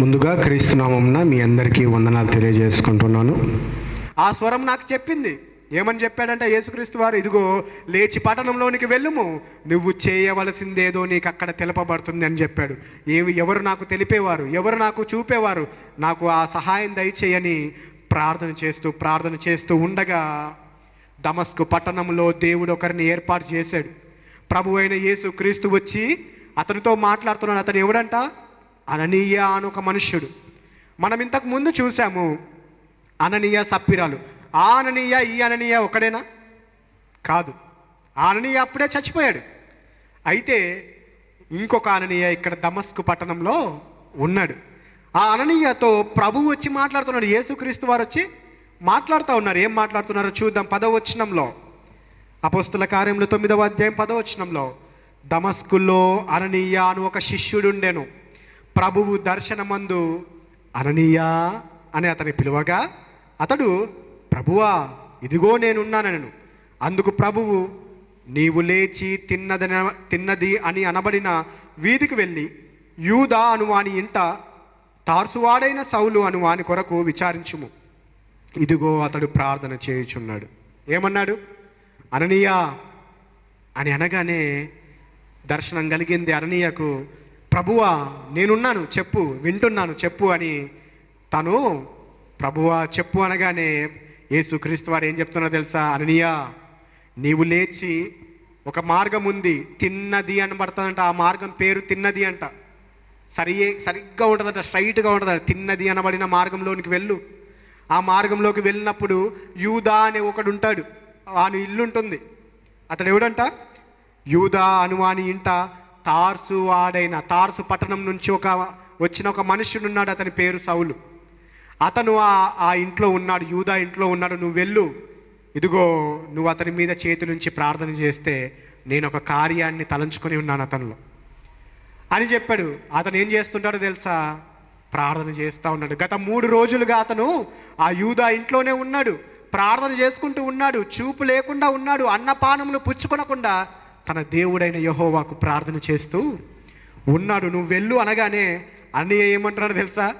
ముందుగా క్రీస్తునామంన మీ అందరికీ వందనాలు తెలియజేసుకుంటున్నాను. ఆ స్వరం నాకు చెప్పింది. ఏమని చెప్పాడంటే యేసుక్రీస్తు వారు ఇదిగో లేచి పట్టణంలోనికి వెళ్ళుము. నువ్వు చేయవలసిందేదో నీకు అక్కడ తెలపబడుతుంది అని చెప్పాడు. ఏవి ఎవరు నాకు తెలిపేవారు? ఎవరు నాకు చూపేవారు? నాకు ఆ సహాయం దయచేయని ప్రార్థన చేస్తూ ప్రార్థన చేస్తూ ఉండగా దమస్కు పట్టణంలో దేవుడు ఒకరిని ఏర్పాటు చేశాడు. ప్రభు అయిన యేసు క్రీస్తు వచ్చి అతనితో మాట్లాడుతున్నాడు. అతను ఎవడంట? అననీయ అని ఒక మనుష్యుడు. మనం ఇంతకు ముందు చూసాము అననీయ సప్పిరాలు. ఆ అననీయ ఈ అననీయ ఒకడేనా? కాదు. ఆ అననీయ అప్పుడే చచ్చిపోయాడు. అయితే ఇంకొక అననీయ ఇక్కడ దమస్కు పట్టణంలో ఉన్నాడు. ఆ అననీయతో ప్రభు వచ్చి మాట్లాడుతున్నాడు. యేసుక్రీస్తు వారు వచ్చి మాట్లాడుతూ ఉన్నారు. ఏం మాట్లాడుతున్నారో చూద్దాం పదవచనంలో. అపోస్తుల కార్యంలో తొమ్మిదవ అధ్యాయం పదవచనంలో. దమస్కుల్లో అననీయ అని ఒక శిష్యుడుండెను. ప్రభువు దర్శనమందు అననీయ అని అతని పిలువగా అతడు ప్రభువా ఇదిగో నేనున్నానను అందుకు ప్రభువు నీవు లేచి తిన్నదన తిన్నది అని అనబడిన వీధికి వెళ్ళి యూదా అనువాని ఇంట తార్సువాడైన సౌలు అనువాని కొరకు విచారించుము. ఇదిగో అతడు ప్రార్థన చేయుచున్నాడు. ఏమన్నాడు? అననీయ అని అనగానే దర్శనం కలిగింది అననీయకు ప్రభువా నేనున్నాను చెప్పు వింటున్నాను చెప్పు అని తను ప్రభువా చెప్పు అనగానే యేసుక్రీస్తు వారు ఏం చెప్తున్నారో తెలుసా? అననీయ నీవు లేచి ఒక మార్గం ఉంది తిన్నది అనబడుతుందంట ఆ మార్గం పేరు తిన్నది అంట. సరి సరిగ్గా ఉంటుందంట స్ట్రైట్గా ఉంటుందంట తిన్నది అనబడిన మార్గంలోనికి వెళ్ళు. ఆ మార్గంలోకి వెళ్ళినప్పుడు యూదా అనే ఒకడు ఉంటాడు వాని ఇల్లు ఉంటుంది అతడు ఎవడంట యూదా అనువాని ఇంట తార్సు వాడైన తార్సు పట్టణం నుంచి ఒక వచ్చిన ఒక మనుష్యుడు ఉన్నాడు అతని పేరు సౌలు. అతను ఆ ఆ ఇంట్లో ఉన్నాడు యూదా ఇంట్లో ఉన్నాడు నువ్వు వెళ్ళు. ఇదిగో నువ్వు అతని మీద చేతి నుంచి ప్రార్థన చేస్తే నేను ఒక కార్యాన్ని తలంచుకొని ఉన్నాను అతనిలో. అని చెప్పాడు. అతను ఏం చేస్తుంటాడో తెలుసా? ప్రార్థన చేస్తూ ఉన్నాడు. గత మూడు రోజులుగా అతను ఆ యూదా ఇంట్లోనే ఉన్నాడు. ప్రార్థన చేసుకుంటూ ఉన్నాడు. చూపు లేకుండా ఉన్నాడు. అన్నపానములు పుచ్చుకొనకుండా తన దేవుడైన యహోవాకు ప్రార్థన చేస్తూ ఉన్నాడు. నువ్వు వెళ్ళు అనగానే అన్నయ్య ఏమంటున్నాడు తెలుసా?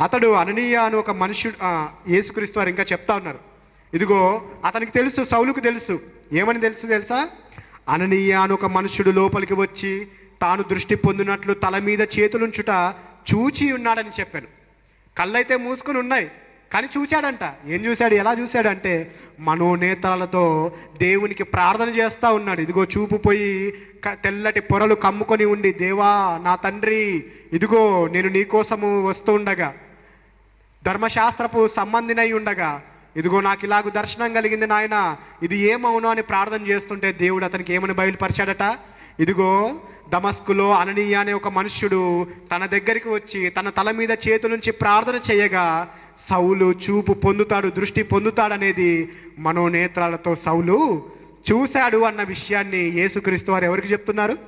అతడు అననీయ అని ఒక మనుషుడు యేసుక్రీస్తు వారు ఇంకా చెప్తా ఉన్నారు. ఇదిగో అతనికి తెలుసు సౌలుకు తెలుసు. ఏమని తెలుసు తెలుసా? అననీయ అని ఒక మనుషుడు లోపలికి వచ్చి తాను దృష్టి పొందినట్లు తల మీద చేతులుంచుట చూచి ఉన్నాడని చెప్పాను. కళ్ళైతే మూసుకుని ఉన్నాయి. కానీ చూచాడంట. ఏం చూశాడు? ఎలా చూశాడంటే మనోనేతలతో దేవునికి ప్రార్థన చేస్తూ ఉన్నాడు. ఇదిగో చూపు పోయి తెల్లటి పొరలు కమ్ముకొని ఉండి దేవా నా తండ్రి ఇదిగో నేను నీకోసము వస్తూ ఉండగా ధర్మశాస్త్రపు సంబంధినై ఉండగా ఇదిగో నాకు ఇలాగ దర్శనం కలిగింది నాయన ఇది ఏమవునో అని ప్రార్థన చేస్తుంటే దేవుడు అతనికి ఏమని బయలుపరిచాడట? ఇదిగో దమస్కులో అననీయ అనే ఒక మనుష్యుడు తన దగ్గరికి వచ్చి తన తల మీద చేతు నుంచి ప్రార్థన చేయగా సౌలు చూపు పొందుతాడు దృష్టి పొందుతాడనేది మనోనేత్రాలతో సౌలు చూశాడు అన్న విషయాన్ని యేసుక్రీస్తు వారు ఎవరికి చెప్తున్నారు?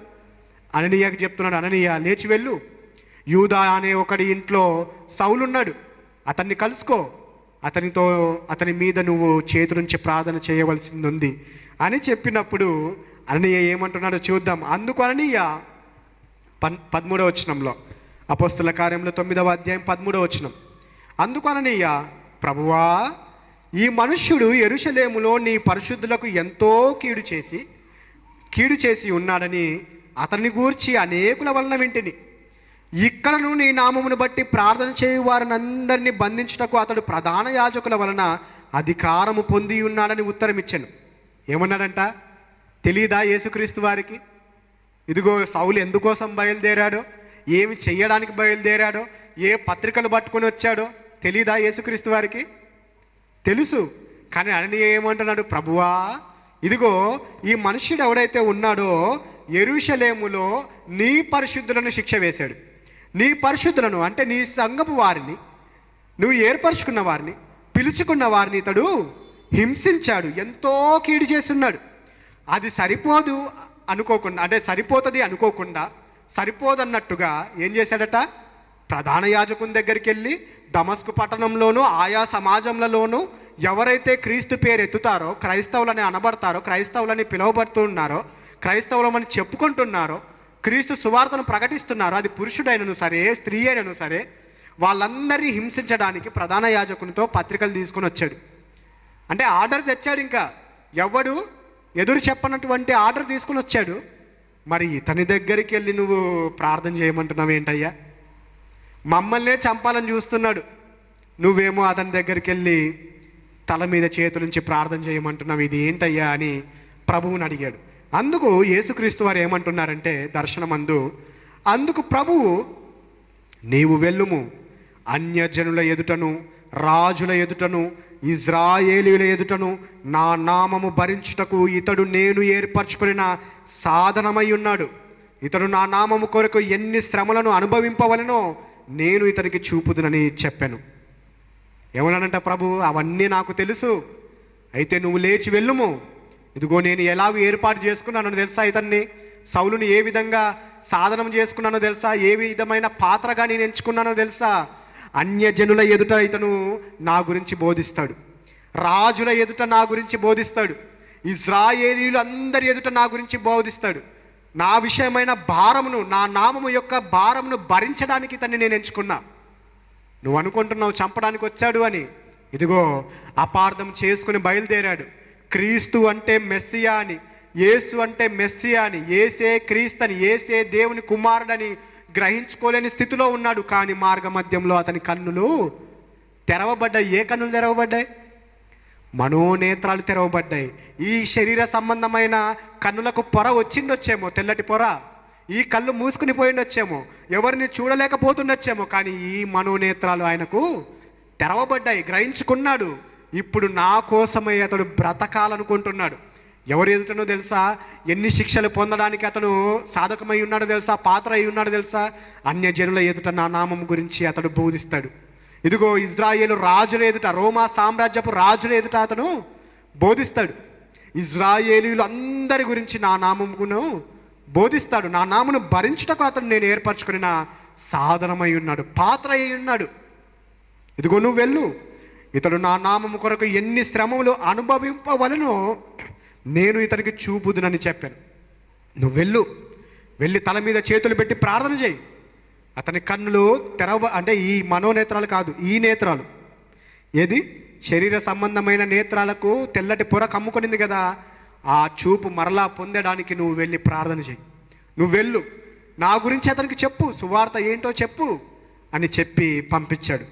అననీయకి చెప్తున్నాడు అననీయ లేచి వెళ్ళు. యూదా అనే ఒకడి ఇంట్లో సౌలున్నాడు. అతన్ని కలుసుకో. అతనితో అతని మీద నువ్వు చేతు నుంచి ప్రార్థన చేయవలసింది ఉంది అని చెప్పినప్పుడు అననీయ ఏమంటున్నాడో చూద్దాం. అందుకు అననీయ పన్ పదమూడవ వచనంలో అపోస్తుల కార్యంలో తొమ్మిదవ అధ్యాయం పదమూడవ వచనం. అందుకు అననీయ ప్రభువా ఈ మనుష్యుడు ఎరుషలేములో నీ పరిశుద్ధులకు ఎంతో కీడు చేసి కీడు చేసి ఉన్నాడని అతన్ని గూర్చి అనేకుల వలన వింటిని. ఇక్కడను నీ నామమును బట్టి ప్రార్థన చేయు వారినందరినీ బంధించుటకు అతడు ప్రధాన యాజకుల వలన అధికారము పొంది ఉన్నాడని ఉత్తరం ఇచ్చాను ఏమన్నాడంట? తెలీదా యేసుక్రీస్తు వారికి? ఇదిగో సౌలు ఎందుకోసం బయలుదేరాడో? ఏమి చెయ్యడానికి బయలుదేరాడో? ఏ పత్రికలు పట్టుకొని వచ్చాడో? తెలీదా యేసుక్రీస్తు వారికి? తెలుసు. కానీ అని ఏమంటున్నాడు? ప్రభువా ఇదిగో ఈ మనుషుడు ఎవడైతే ఉన్నాడో ఎరుషలేములో నీ పరిశుద్ధులను శిక్ష వేశాడు. నీ పరిశుద్ధులను అంటే నీ సంగపు వారిని నువ్వు ఏర్పరచుకున్న వారిని పిలుచుకున్న వారిని ఇతడు హింసించాడు. ఎంతో కీడు చేస్తున్నాడు. అది సరిపోదు అనుకోకుండా అంటే సరిపోతుంది అనుకోకుండా సరిపోదన్నట్టుగా ఏం చేశాడట? ప్రధాన యాజకుని దగ్గరికి వెళ్ళి దమస్కు పట్టణంలోనూ ఆయా సమాజంలోనూ ఎవరైతే క్రీస్తు పేరు ఎత్తుతారో క్రైస్తవులని అనబడతారో క్రైస్తవులని పిలువబడుతున్నారో క్రైస్తవులమని చెప్పుకుంటున్నారో క్రీస్తు సువార్తను ప్రకటిస్తున్నారో అది పురుషుడైనను సరే స్త్రీ అయినను సరే వాళ్ళందరినీ హింసించడానికి ప్రధాన యాజకునితో పత్రికలు తీసుకుని వచ్చాడు. అంటే ఆర్డర్ తెచ్చాడు ఇంకా. ఎవడు? ఎదురు చెప్పనటువంటి ఆర్డర్ తీసుకుని వచ్చాడు. మరి ఇతని దగ్గరికి వెళ్ళి నువ్వు ప్రార్థన చేయమంటున్నావు ఏంటయ్యా? మమ్మల్నే చంపాలని చూస్తున్నాడు. నువ్వేమో అతని దగ్గరికి వెళ్ళి తల మీద చేతులుంచి ప్రార్థన చేయమంటున్నావు ఇది ఏంటయ్యా అని ప్రభువుని అడిగాడు. అందుకు యేసుక్రీస్తు వారు ఏమంటున్నారంటే దర్శనమందు అందుకు ప్రభువు నీవు వెళ్ళుము అన్యజనుల ఎదుటను రాజుల ఎదుటను ఇజ్రాయేలీల ఎదుటను నా నామము భరించుటకు ఇతడు నేను ఏర్పరచుకున్న సాధనమై ఉన్నాడు. ఇతడు నా నామము కొరకు ఎన్ని శ్రమలను అనుభవింపవలనో నేను ఇతనికి చూపుదునని చెప్పాను. ఏమన్నానంట ప్రభు? అవన్నీ నాకు తెలుసు. అయితే నువ్వు లేచి వెళ్ళుము. ఇదిగో నేను ఎలాగో ఏర్పాటు చేసుకున్నానో తెలుసా ఇతన్ని? సౌలుని ఏ విధంగా సాధనం చేసుకున్నానో తెలుసా? ఏ విధమైన పాత్రగా నేను ఎంచుకున్నానో తెలుసా? అన్యజనుల ఎదుట ఇతను నా గురించి బోధిస్తాడు. రాజుల ఎదుట నా గురించి బోధిస్తాడు. ఇజ్రాయేలీలు అందరి ఎదుట నా గురించి బోధిస్తాడు. నా విషయమైన భారమును నా నామము యొక్క భారమును భరించడానికి ఇతన్ని నేను ఎంచుకున్నా. నువ్వు అనుకుంటున్నావు చంపడానికి వచ్చాడు అని. ఇదిగో అపార్థం చేసుకుని బయలుదేరాడు. క్రీస్తు అంటే మెస్సియా అని యేసు అంటే మెస్సియా అని ఏసే క్రీస్తు అని ఏసే దేవుని కుమారుడని గ్రహించుకోలేని స్థితిలో ఉన్నాడు. కానీ మార్గ మధ్యంలో అతని కన్నులు తెరవబడ్డాయి. ఏ కన్నులు తెరవబడ్డాయి? మనోనేత్రాలు తెరవబడ్డాయి. ఈ శరీర సంబంధమైన కన్నులకు పొర వచ్చిండొచ్చేమో తెల్లటి పొర. ఈ కళ్ళు మూసుకుని పోయిండొచ్చేమో ఎవరిని చూడలేకపోతుండొచ్చేమో కానీ ఈ మనోనేత్రాలు ఆయనకు తెరవబడ్డాయి గ్రహించుకున్నాడు. ఇప్పుడు నా కోసమై అతడు బ్రతకాలనుకుంటున్నాడు. ఎవరు ఎదుటనో తెలుసా? ఎన్ని శిక్షలు పొందడానికి అతను సాధకమై ఉన్నాడో తెలుసా? పాత్ర అయి ఉన్నాడో తెలుసా? అన్యజనుల ఎదుట నా నామం గురించి అతడు బోధిస్తాడు. ఇదిగో ఇజ్రాయేలు రాజుల ఎదుట రోమా సామ్రాజ్యపు రాజుల ఎదుట అతను బోధిస్తాడు. ఇజ్రాయేలీలు అందరి గురించి నా నామమును బోధిస్తాడు. నా నామను భరించుటకు అతను నేను ఏర్పరచుకున్న సాధనమై ఉన్నాడు పాత్ర అయి ఉన్నాడు. ఇదిగో నువ్వు వెళ్ళు. ఇతడు నా నామము కొరకు ఎన్ని శ్రమలు అనుభవింపవలనో నేను ఇతనికి చూపుదునని చెప్పాను. నువ్వు వెళ్ళు. వెళ్ళి తల మీద చేతులు పెట్టి ప్రార్థన చేయి. అతని కన్నులు తెరవ అంటే ఈ మనోనేత్రాలు కాదు ఈ నేత్రాలు. ఏది? శరీర సంబంధమైన నేత్రాలకు తెల్లటి పొర కమ్ముకొనింది కదా ఆ చూపు మరలా పొందడానికి నువ్వు వెళ్ళి ప్రార్థన చేయి. నువ్వు వెళ్ళు. నా గురించి అతనికి చెప్పు. సువార్త ఏంటో చెప్పు అని చెప్పి పంపించాడు.